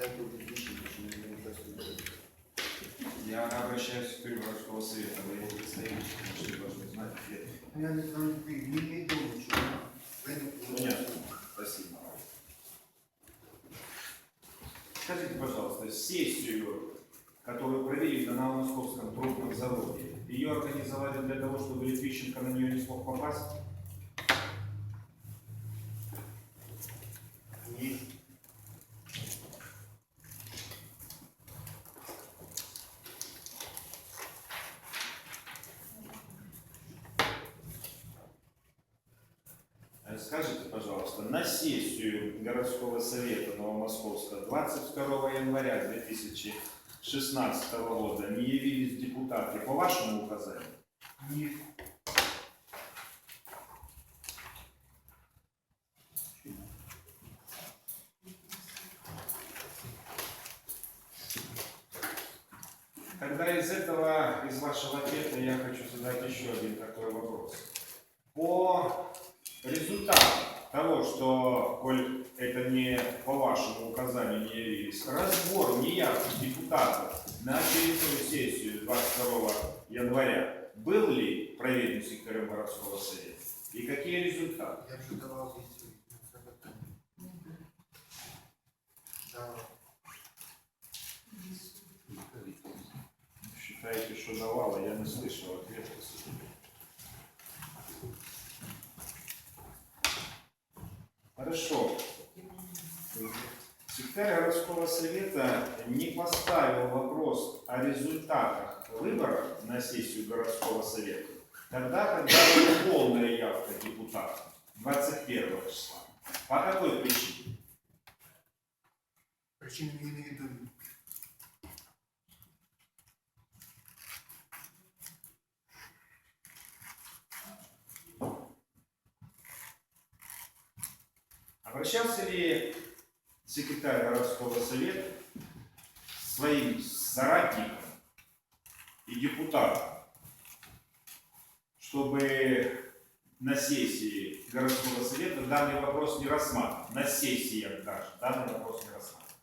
что не. Я обращаюсь к городского совета, вы его представитель, что должны знать ответ. Я не знаю, ви, мені відомо, що ви не. Спасибо. Скажите, пожалуйста, сессию, которую провели на Новомосковском трубном заводе, ее организовали для того, чтобы Литвищенко на нее не смог попасть? Скажите, пожалуйста, на сессию городского совета Новомосковска 22 января 2016 года не явились депутаты по вашему указанию? Ні. Тогда из этого, из вашего ответа я хочу задать еще один такой вопрос. По результату того, что, коль это не по вашему указанию не явились, разбор неявки депутатов на очередную сессию 22 января был ли проведен секретарем городского совета? И какие результаты? Я це питання. Давав. Считаете, что давала, я не слышал ответа. Секретарь городского совета не поставил вопрос о результатах выборов на сессию городского совета, тогда, когда была полная явка депутатов 21 числа. По какой причине? Причини мені невідомі. Обращался ли секретарь городского совета своим соратникам и депутатам, чтобы на сессии городского совета данный вопрос не рассматривать, на сессиях даже данный вопрос не рассматривать?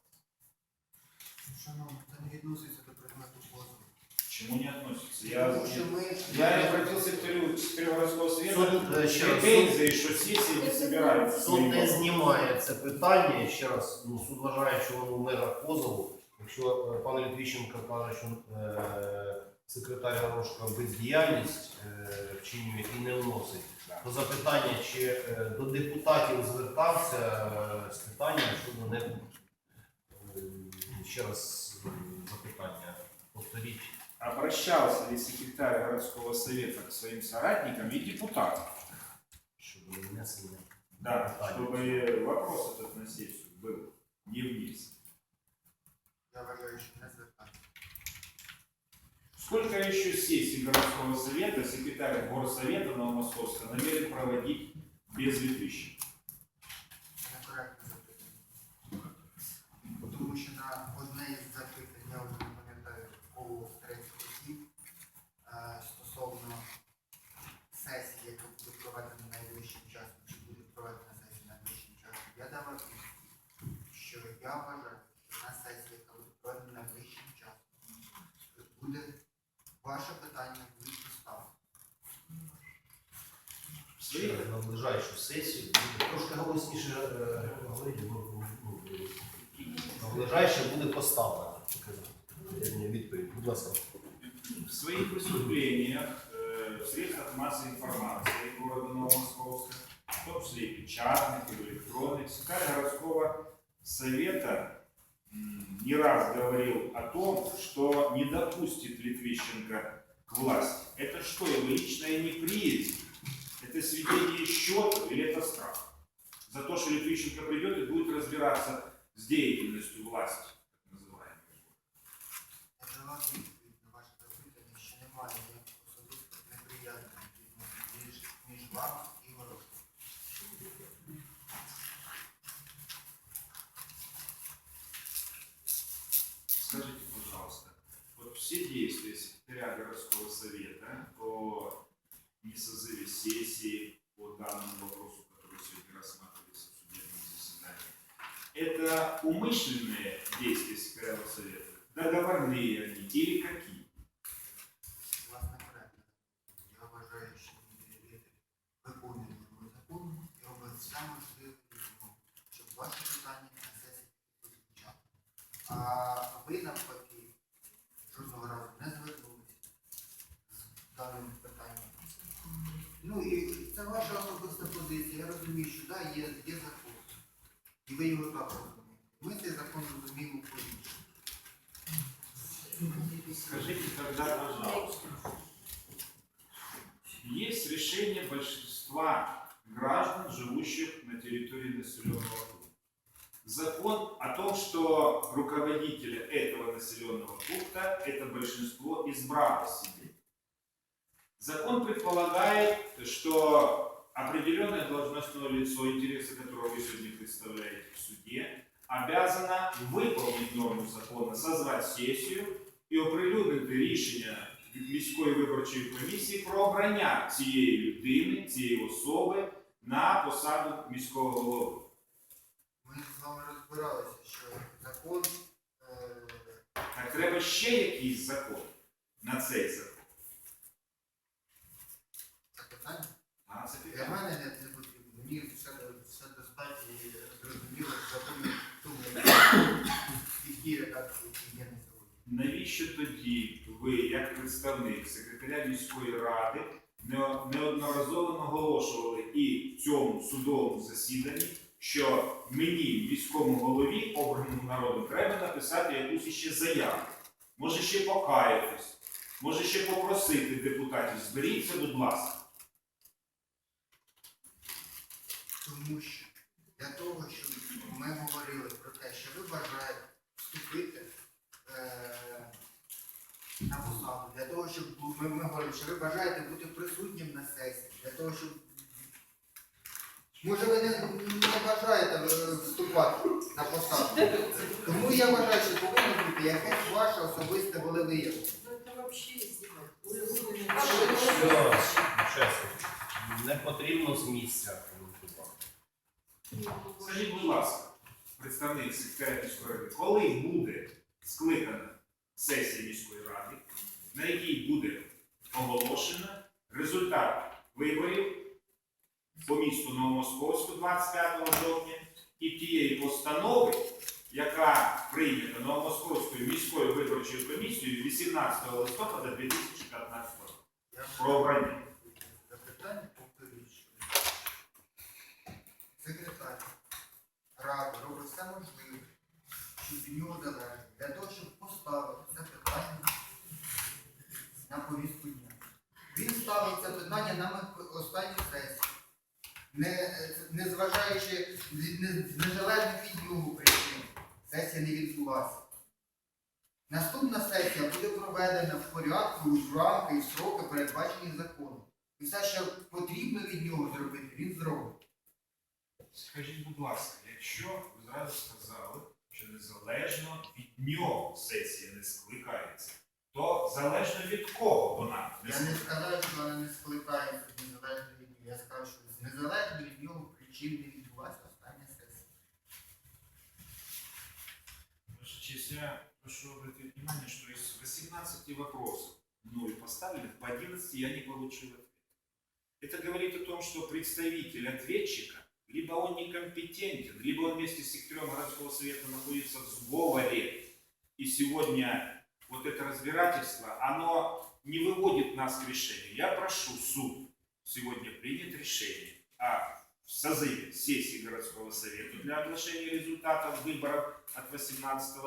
Чему не относится? Я, Тому що ми... я обратился к секретарю, к совета Суд, е, с ще раз, претензией, что сессии не собираются. суд не знімає це питання. Ще раз, ну, суд вважає, що воно в межах позову. Якщо е, пан Літвіщенко каже, що е, секретар Горошка бездіяльність е, вчинює і не вносить, то запитання, чи е, до депутатів звертався е, з питанням щодо не е, ще раз е, запитання. Повторіть. Обращался ли секретарь городского совета к своим соратникам и депутатам? щодо внесення. Да, Питание. чтобы вопрос этот на сессию был не вниз. Я вважаю, що не звертаю. Сколько еще сессий городского совета секретарь горсовета Новомосковска намерен проводить без Литвища? Ще раз на ближайшу сесію буде трошки голосніше е, говорити, ну, ну, на ближайше буде поставлено. Таке відповідь. Будь ласка. В своих выступлениях э, в средствах массовой информации города Новомосковска, в том числе и печатных, и электронных, секретарь городского совета м, не раз говорил о том, что не допустит Литвищенко к власти. Это что, его личная неприязнь? Это сведение счетов или это страх? За то, что Литвищенко придет и будет разбираться с деятельностью власти, так называемой. Я давав відповідь на ваше запитання, що немає ніяких особистих неприязних відносин між, між вами і Горошком. Скажите, пожалуйста, вот все действия секретаря городского совета о несозыве сессии по данному вопросу, который сегодня рассматривается в судебном заседании, это умышленные действия секретаря совета, договорные они или какие? Власне коректно. Я вважаю, що він виконує норму закону і робить все можливе для того, щоб ваші питання на сесії прозвучали. А ви навпаки жодного разу не звернулися з даним питанням. Ну і це ваша особиста позиція. Я розумію, що да, є, є закон. І ви його так розумієте. Ми цей закон розуміємо по-іншому. Скажите тогда, пожалуйста, есть решение большинства граждан, живущих на территории населенного пункта. Закон о том, что руководителя этого населенного пункта это большинство избрало себе. Закон предполагает, что определенное должностное лицо, интересы которого вы сегодня представляете в суде, обязано выполнить норму закону, созвать сесію і оприлюднити рішення міської виборчої комісії про обрання цієї людини, цієї особи на посаду міського голови. Ми з вами розбиралися, що закон е, Так треба ще якийсь закон на цей закон. Для мене не, потрібно. Мені все, все достатньо зрозуміло, які є на сьогодні. Навіщо тоді ви, як представник секретаря міської ради, неодноразово наголошували і в цьому судовому засіданні, що мені, міському голові, обраному народом, треба написати якусь іще заяву. Може ще покаятись, може ще попросити депутатів, зберіться, будь ласка. Тому що для того, щоб ми говорили про те, що ви бажаєте вступити е, на посаду, для того, щоб ми, ми говоримо, що ви бажаєте бути присутнім на сесії, для того, щоб може ви не, не бажаєте е, вступати на посаду. Тому я вважаю, що повинно бути якесь ваше особисте волевиявлення. Ну не потрібно з місця. Скажіть, будь ласка, представник секретаря міської ради, коли буде скликана сесія міської ради, на якій буде оголошено результат виборів по місту Новомосковську 25 жовтня і тієї постанови, яка прийнята Новомосковською міською виборчою комісією 18 листопада 2015 року про обрання. Запитання повторюю, що секретар ради робить все можливе, щоб від нього залежить, для того, щоб поставити це питання на повістку дня. Він ставив це питання на останню сесію, не, не зважаючи незалежно від нього причин, сесія не відбулася. Наступна сесія буде проведена в порядку, в рамки і сроки, передбачені законом. І все, що потрібно від нього зробити, він зробить. Скажіть, будь ласка, якщо ви зразу сказали, що незалежно від нього сесія не скликається, то залежно від кого вона не Я не скликається? сказав, що вона не скликається незалежно від нього. Я сказав, що незалежно від нього причин не відбулася остання сесія. Ваша честь, я прошу обратить внимание, что из 18 вопросов мною поставленных, по 11 я не получил ответа. Это говорит о том, что представитель ответчика, либо он некомпетентен, либо он вместе с секретарем городского совета находится в сговоре. И сегодня вот это разбирательство, оно не выводит нас к решению. Я прошу суд сегодня принять решение о созыве сессии городского совета для оглашения результатов выборов от 18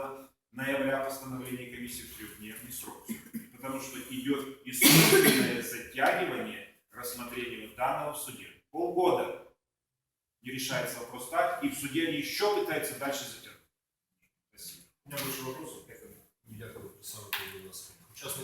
ноября постановления комиссии в трехдневный срок. Потому что идет искусственное затягивание рассмотрения данного в суде. Полгода не решается вопрос так, и в суде они еще пытаются дальше затянуть. Спасибо. У більше вопросів, як Дякую, Олександр, будь ласка.